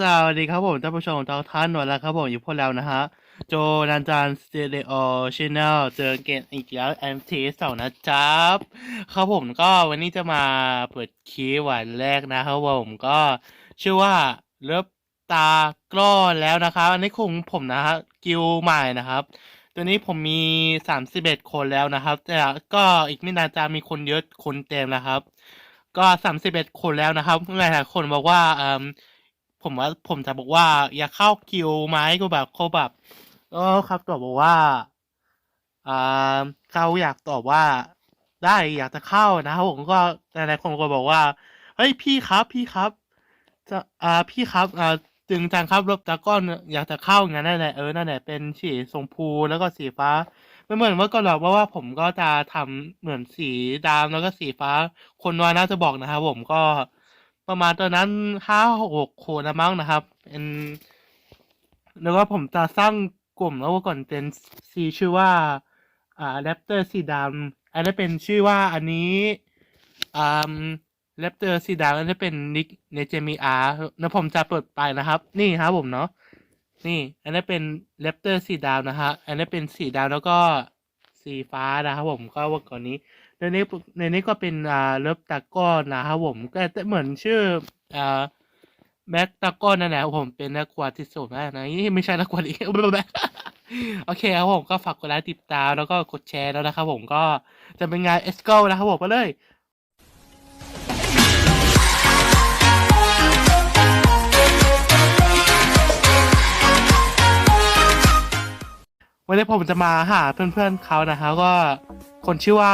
สวัสดีครับผมท่านผู้ชมทุกท่านหนวดแล้วครับผมอยู่พวกเรานะฮะ โจนันจานสเตเดโอชแนลเจอเกมอีกแล้วแอมทีสองนะจ๊บครับผมก็วันนี้จะมาเปิดคีย์วันแรกนะครับผมก็ชื่อว่าเลิฟตากล้อแล้วนะครับอันนี้คงผมนะฮะกิลใหม่นะครับตัวนี้ผมมีสามสิบเอ็ดคนแล้วนะครับ แต่ก็อีกไม่นานจะมีคนเยอะคนเต็มนะครับ ก็สามสิบเอ็ดคนแล้วนะครับหลายๆคนบอกว่าเอม ผมว่าผมจะบอกว่า อย่าเข้าคิวไหมก็แบบเขาแบบก็ครับตอบบอกว่าอ่าเขาอยากตอบว่า ได้อยากจะเข้านะครับผมก็หลายๆคนก็บอกว่าเฮ้ยพี่ครับพี่ครับจะอ่าพี่ครับอ่าจึงจังครับรบตะก้อนอยากจะเข้างั้นนั่นแหละเออนั่นแหละเป็นสีชมพูแล้วก็สีฟ้าไม่เหมือนเมื่อก่อนหรอกเพราะว่าผมก็จะทำเหมือนสีดำแล้วก็สีฟ้า คนน้อยน่าจะบอกนะครับผมก็ ประมาณตอนนั้นห้าหกคนนะมั้งนะครับเป็นแล้วก็ผมจะสร้างกลุ่มแล้วก่อนเป็นสีชื่อว่าอ่าแรปเตอร์สีดำอันนี้เป็นชื่อว่าอันนี้อ่าแรปเตอร์สีดำอันนี้เป็นนิกเนเจมีอาร์แล้วผมจะเปิดไปนะครับ นี่ครับผมเนาะนี่ อันนี้เป็นแรปเตอร์สีดำนะฮะอันนี้เป็นสีดำแล้วก็สีฟ้านะครับผมก็ว่าก่อนนี้ ในนี้ในนี้ก็เป็นอ่าเลิฟตาก้อนนะครับผมก็แต่เหมือนชื่ออ่าแบ็กตาก้อนนั่นแหละผมเป็นนักกวาดที่สุดแล้วนะนี่ไม่ใช่นักกวาดอีกโอเคครับผมก็ฝากกดไลค์ติดตามแล้วก็กดแชร์แล้วนะครับผมก็จะเป็นงานเอสโกนะครับผมไปเลยวันนี้ผมจะมาหาเพื่อนๆเขานะครับก็คนชื่อว่า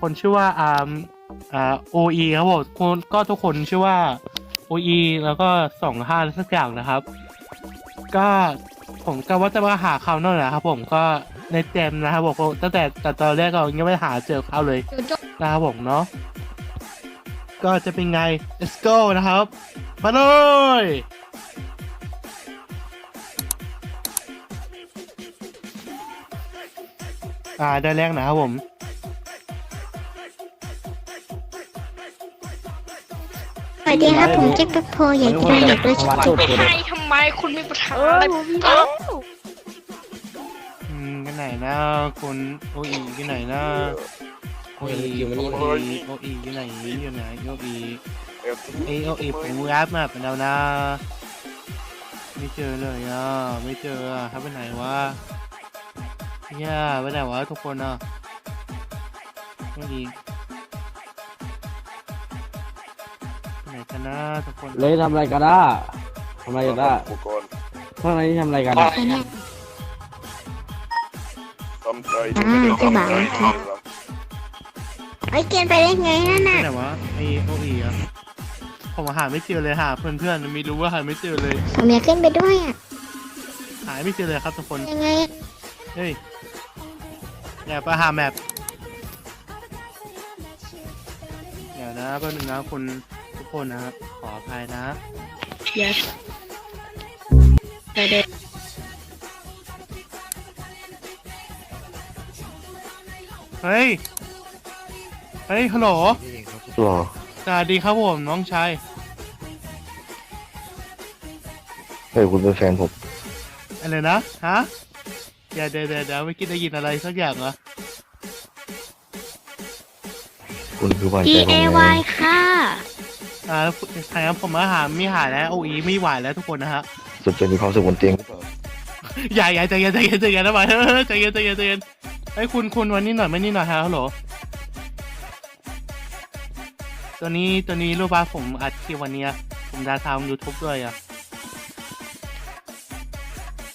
คนชื่อว่าอ่าอ่าโอเอครับผมคนก็ทุกคนชื่อว่าโอเอแล้วก็สองห้าสักอย่างนะครับ ก็ผมก็ว่าจะมาหาเขาหน่อยนะครับผมก็ในเต็มนะครับผมตั้งแต่แต่ตอนแรกเรายังไม่หาเจอเขาเลยนะครับผมเนาะก็จะเป็นไง let's go นะครับมาเลยอ่าได้แรกนะครับผม ดีครับผมแจ็คแป๊บโพอยากจะเด็กด้วยวัดสูตรคุณใช่ทำไมคุณมีปัญหาอะไรเอ้าอืมกันไหนนะคุณโออีกันไหนนะโออีอยู่นี่โออีโออีอยู่ไหนอยู่ไหนโออีเอโออีผมแอปมาเป็นแล้วนะ ไม่เจอเลยอะไม่เจออะครับไปไหนวะย่าไปไหนวะทุกคนอะโออี กันนะทุกคนเลยทำอะไรกันอะทำอะไรกันอะอุปกรณ์ข้างในนี่ทำอะไรกันอะคนแรกทำใจที่ไม่ได้ทำใจนะครับไอ้ยเกณฑ์ไปได้ไงนั่นไปน่ะไหนวะไอโออีอะผมหาไม่เจอเลยหาเพื่อนๆไม่รู้ว่าหาไม่เจอเลย ผมอยากขึ้นไปด้วยอะ หายไม่เจอเลยครับทุกคน ยังไงเฮ้ยอย่าไปหาแมปเดี๋ยวนะแป๊บนึงนะคุณทุก คนนะครับ ขออภัยนะ yes ไปเด็กเฮ้ย เฮ้ย ฮัลโหลหรอสวัสดีครับผมน้องชาย เฮ้ยคุณเป็นแฟนผม อะไรนะ ฮะเดี๋ยวเดี๋ยวเดี๋ยวเดี๋ยวไม่คิดได้ยินอะไรสักอย่างเหรอคุณคือหวาน D ใจผม A ไง Y ค่ะ อ่าทางนั้นผมมาหาไม่หายแล้วโออีไม่ไหวแล้วทุกคนนะฮะสนใจมีความสุขบนเตียงหรือเปล่าอย่าอย่าใจเย็นใจเย็นใจเย็นนะบอยเฮ้ยใจเย็นใจเย็นใจเย็นเฮ้ยคุณคุณวันนี้หน่อยไม่นี่หน่อยฮะฮัลโหลตัวนี้ตัวนี้รู้ป่ะผมอัดคลิปวันเนี้ยผมจะทำยูทูบด้วยอะ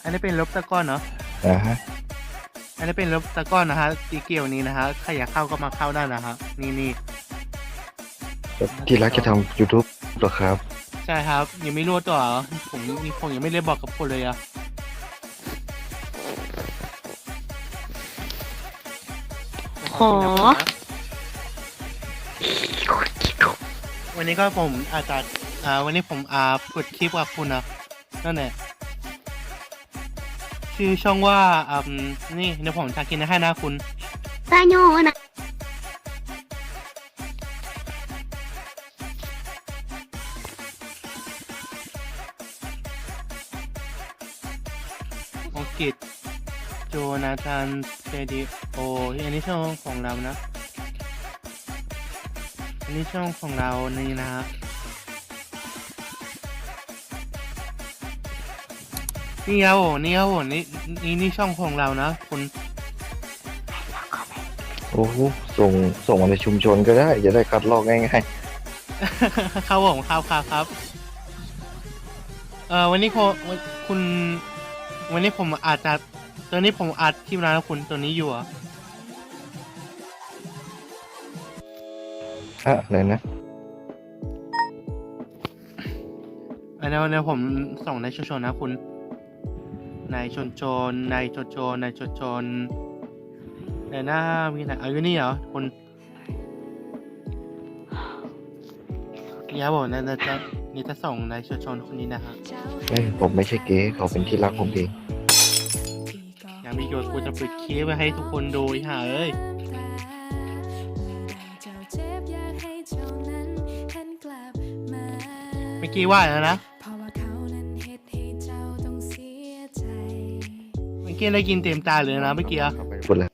อันนี้เป็นลบตะก้อนเนาะอ่าฮะอันนี้เป็นลบตะก้อนนะฮะสีเกียวนี้นะฮะใครอยากเข้าก็มาเข้าได้นะฮะนี่นี่ ที่รักจะทำ YouTube เหรอครับ ใช่ครับ ยังไม่รู้ตัวเหรอผมผมยังไม่ได้บอกกับคนเลยอะขอวันนี้ก็ผมอาจจะอ่าวันนี้ผมอ่าเปิดคลิปกับคุณนะนั่นแหละชื่อช่องว่าอืมนี่เดี๋ยวผมจะกินให้นะคุณ ตาโยนะ องกฤษโจนาธานเซดิโออันนี้ช่องของเรานะ อันนี้ช่องของเรานี่นะฮะนี่ครับผมนี่ครับผมนี่นี่นี่ช่องของเรานะคุณโอ้โหส่งส่งมาในชุมชนก็ได้ จะได้คัดลอกง่ายครับผมครับครับครับ เอ่อวันนี้คุณคุณ วันนี้ผมอาจจะตอนนี้ผมอัดคลิปแล้วนะคุณตัวนี้อยู่เหรอะๆอะอะไรนะอันนี้วันนี้ผมส่งในชนชนนะคุณในชนชนในชนชนในชนชนในหน้ามีไหนเอาอยู่นี่เหรอคุณนี่ครับผมนี่จะ นี่จะส่งในชนชนคนนี้นะฮะเอ้ยผมไม่ใช่เก๋เขาเป็นที่รักผมเองยังมีโยนกูจะปิดคลิปไว้ให้ทุกคนดูอีห่าเอ้ยเมื่อกี้ว่าแล้วนะเมื่อกี้ได้กินเต็มตาเลยนะเมื่อกี้อะพูดแล้ว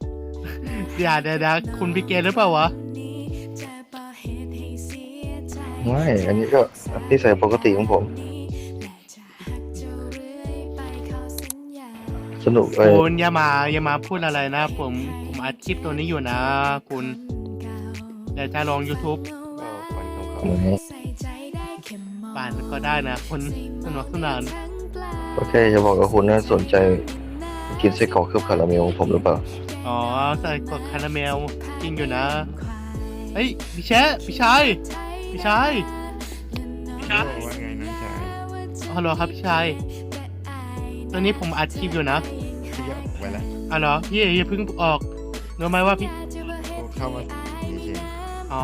เดี๋ยวเดี๋ยวเดี๋ยวคุณพี่เกณฑ์หรือเปล่าวะ ไม่ อันนี้ก็นิสัยปกติของผม สนุกเลย คุณอย่ามาอย่ามาพูดอะไรนะ ผมผมอัดคลิปตัวนี้อยู่นะ คุณเดี๋ยวจะลง YouTube อืมป่านก็ได้นะคุณสนุกสนานโอเค จะบอกกับคุณนะสนใจกินไส้กรอกเคลือบคาราเมลของผมหรือเปล่า อ๋อใส่กดคาราเมลจริงอยู่นะ เฮ้ยพี่แชะพี่ชาย พี่ชายพี่ชายว่าไงน้องชายฮัลโหลครับพี่ชายตอนนี้ผมอัดคลิปอยู่นะพี่ก็ออกไปแล้วอ๋อเหรอพี่อย่าเพิ่งออกรู้ไหมว่าพี่กูเข้ามาเฉยอ๋อ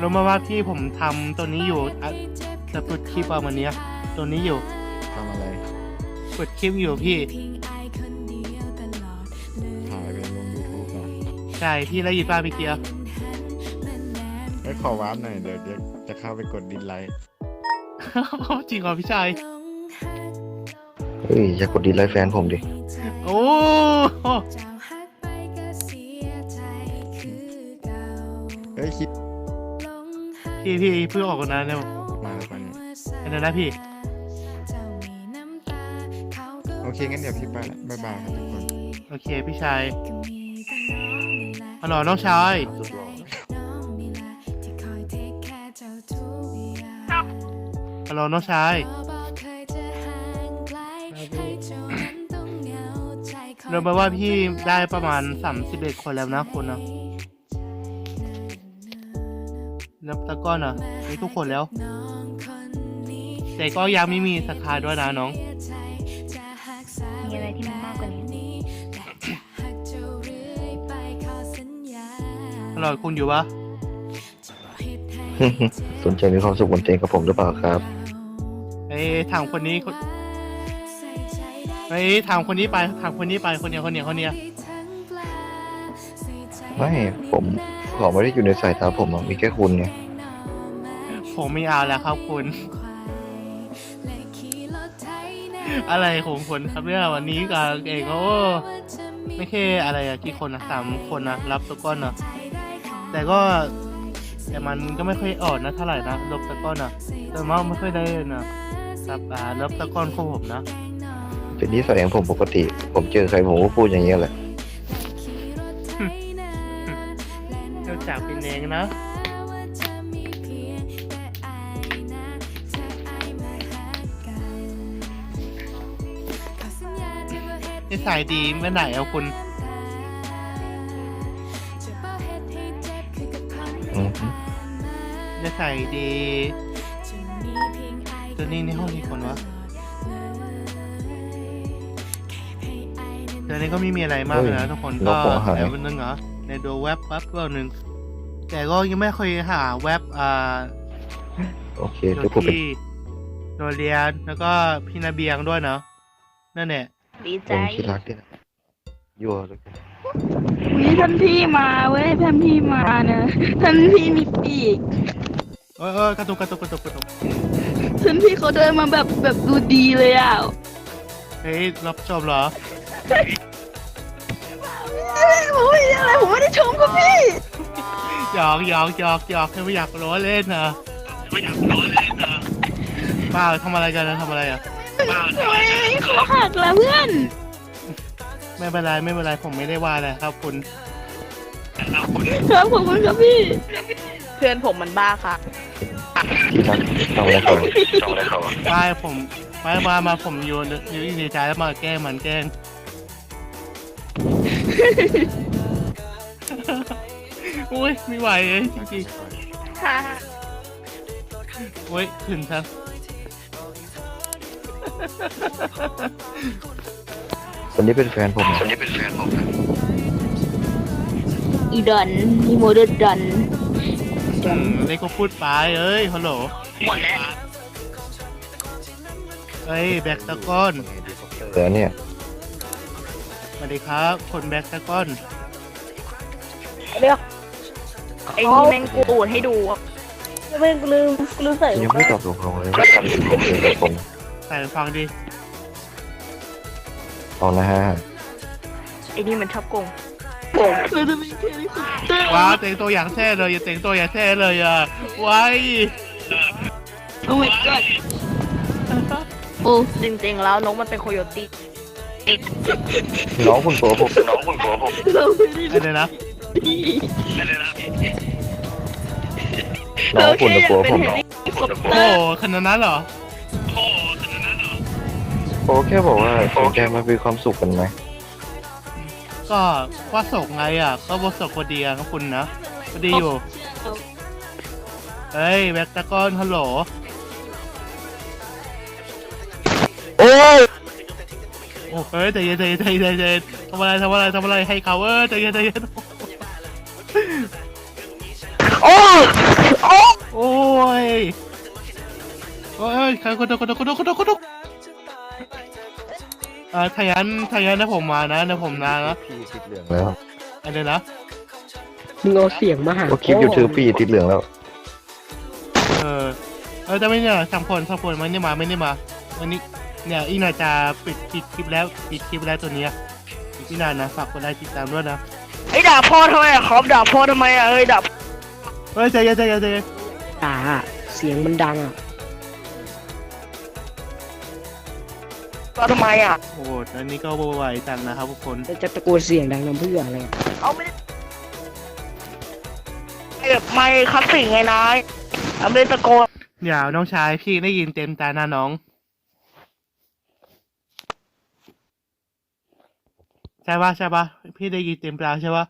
รู้ไหมว่าพี่ผมทำตัวนี้อยู่อะจะเปิดคลิปประมาณเนี้ยตัวนี้อยู่ๆทำอะไรเปิดคลิปอยู่พี่ถ่ายไปลงยูทูบอะใช่พี่ได้ยินป้าพี่เกียร์ไม่ ขอวาร์ปหน่อยเดี๋ยวเดี๋ยวจะเข้าไปกดดิสไลค์จริงเหรอพี่ชาย เฮ้ยอย่ากดดีไลค์แฟนผมดิ โอ้เฮ้ยคิดพี่พี่เพิ่งออกกันนะเนี่ยมาแล้วปะเนี่ยอันนั้นนะพี่ โอเคงั้นเดี๋ยวพี่ไปละบ๊ายบายครับทุกคน โอเคพี่ชายฮัลโหลน้องชาย สุดหล่อ ฮัลโหลน้องชายรู้ไหมว่าพี่ได้ประมาณสามสิบเอ็ดคนแล้วนะคุณนะนับตะก้อนอะมีทุกคนแล้ว แต่ก็ยังไม่มีสาขาด้วยนะน้อง มีอะไรที่มันมากกว่านี้ฮัลโหลคุณอยู่ปะสนใจมีความสุขบนเตียงกับผมหรือเปล่าครับเอ้ยถามคนนี้คนเอ้ยถามคนนี้ไปถามคนนี้ไปคนเนี้ยคนเนี้ยคนเนี้ยไม่ผมขอไม่ได้อยู่ในสายตาผมอะมีแค่คุณไงผมไม่เอาแล้วครับคุณ อะไรของคนครับเนี่ยวันนี้กับเองโอ้ไม่แค่อะไรอะกี่คนนะสามคนนะรับตะก้อนนะแต่ก็แต่มันก็ไม่ค่อยอ่อนนะเท่าไหร่นะรับตะก้อนนะแต่ว่าไม่ค่อยได้นะ ครับอ่ารับตะก้อนของผมนะเป็นนิสัยของผมปกติ ผมเจอใครผมก็พูดอย่างเงี้ยแหละเจ้าจากเป็นเองนะนิสัยดีไม่ไหนเอาคุณอือฮึนิสัยดี ตัวนี้ในห้องมีคนวะเดี๋ยวนี้ก็ไม่มีอะไรมากเลยนะทุกคนก็แอบนึงเหรอในดูเว็บแป๊บเดียวหนึ่งแต่ก็ยังไม่เคยหาเว็บอ่าโอเคโดเดี๋ยวผมเป็นที่โดเรียนแล้วก็พี่นาเบียงด้วยเนาะนั่นแหละดีใจคนที่รักด้วยนะยั่วด้วยกันวิท่านพี่มาเว้ยท่านพี่มาเนอะท่านพี่มีปีก เออเออกระตุกกระตุกกระตุกกระตุกท่านพี่เขาเดินมาแบบแบบดูดีเลยอะเฮ้ยรับชมเหรอเโอ้ยอะไรผมไม่ได้ชมครับพี่หยอกหยอกหยอกหยอกแค่ไม่อยากล้อเล่นนะไม่อยากล้อเล่นนะเปล่าทำอะไรกันนะทำอะไรอะทำไมขอหักละเพื่อน ไม่เป็นไรไม่เป็นไรผมไม่ได้ว่าอะไรครับคุณครับขอบคุณครับพี่ เพื่อนผมมันบ้าค่ะ ที่รักทำอะไรเขาทำอะไรเขาไม่ผมไม่มามาผมโยนอยู่ในใจแล้วมาแกล้งมันแกล้งอุ้ยไม่ไหวเลยจริงค่ะๆอุ้ยขึ้นทั้งคนนี้เป็นแฟนผมคนนี้เป็นแฟนผมอีดอนอีโมเดลดอน อืมเล็กก็พูดไปเอ้ยฮัลโหลหมดแล้วเอ้ยแบ็กตะก้อนเออเนี่ยสวัสดีครับ คนแบ็กตะก้อนเรียกไอ้นี่แม่งกูอูดให้ดูอะยังไม่ตอบตกลงเลยว่าทำผมเองกับผมใส่ฟังดิเอานะฮะไอ้นี่มันชอบโกง เราจะมีแค่นี้สุดว้าวแต่งตัวอย่างแท้เลยอย่าแต่งตัวอย่างแท้เลยอะไว้โอ้ my god โอ้จริงๆแล้วนกมันเป็นโคโยตี้น้องคุณโปผมน้องคุณโปผมเราไม่ได้อะไรนะดีน้องคุณโปผมน้องโอ้ขนาดนั้นเหรอโปแค่บอกว่าโอแกมามีความสุขกันไหม ก็ว่าศกไงอะ ก็บศกพอดีอะครับคุณนะพอดีอยู่ เฮ้ยแบ็กตะก้อนฮัลโหล โอ้ยโอ้เฮ้ยใจเย็นใจเย็นใจเย็นใจเย็นทำอะไรทำอะไรทำอะไรให้เขาเออใจเย็นใจเย็นโอ้ยโอ้ยโอ้ยใครคนเดียวคนเดียวคนเดียวคนเดียวคนเดีย วอ่าถ้างั้นถ้างั้นนะผมมานะนะผมนะนะพี่ติดเหลืองแล้วอะไรนะมึงเอาเสียงมาหาก็คลิปยูทูบพี่ติดเหลืองแล้ว เออเออแต่ไม่เนี่ยสามคนสามคนมันไม่ได้มาไม่ได้มาวันนี้เนี่ยอีน่าจะปิดปิดคลิปแล้วปิดคลิปแล้วตัวเนี้ยอีน่านะฝากกดไลค์ติดตามด้วยนะไอ้ด่าพ่อทำไมอะครับด่าพ่อทำไมอะเอ้ยด่าเฮ้ยใจเย็นใจเย็นใจเย็นตาเสียงมันดังอะ พ่อทำไมอะโอ้โหอันนี้ก็ไหวจังนะครับทุกคนจะตะโกนเสียงดังนำเพื่ออะไรเอาไม่ได้แบบไม่คลาสสิกไงนายเอาไม่ได้ตะโกนเดี๋ยวน้องชายพี่ได้ยินเต็มตาหน้าน้อง ใช่ปะใช่ปะพี่ได้ยินเต็มตาใช่ปะ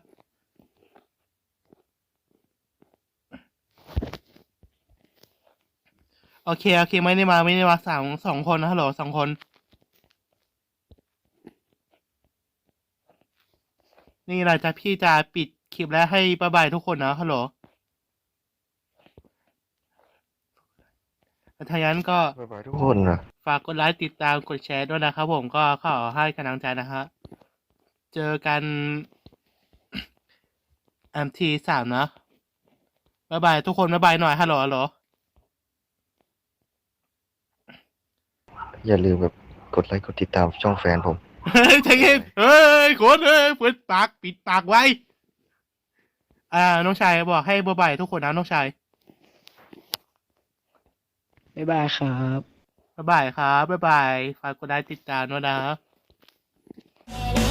โอเค โอเค ไม่ได้มา ไม่ได้มาสามสองคนนะฮัลโหลสองคน นี่แหละจะพี่จะปิดคลิปแล้วให้บ๊ายบายทุกคนนะฮัลโหลถ้าอย่างนั้นก็บ๊ายบายทุกคนนะฝากกดไลค์ติดตามกดแชร์ด้วยนะครับผมก็ขอให้กำลังใจนะฮะเจอกันแอมทีสามนะบ๊ายบายทุกคนบ๊ายบายหน่อยฮัลโหลฮัลโหลอย่าลืมแบบกดไลค์กดติดตามช่องแฟนผม เฮ้ยใจเย็นเฮ้ยคนเฮ้ยเปิดปากปิดปากไว้ อ่า น้องชายบอกให้บ๊ายบายทุกคนนะน้องชายบ๊ายบายครับ บ๊ายบายครับบ๊ายบายฝากกดไลค์ติดตามด้วยนะ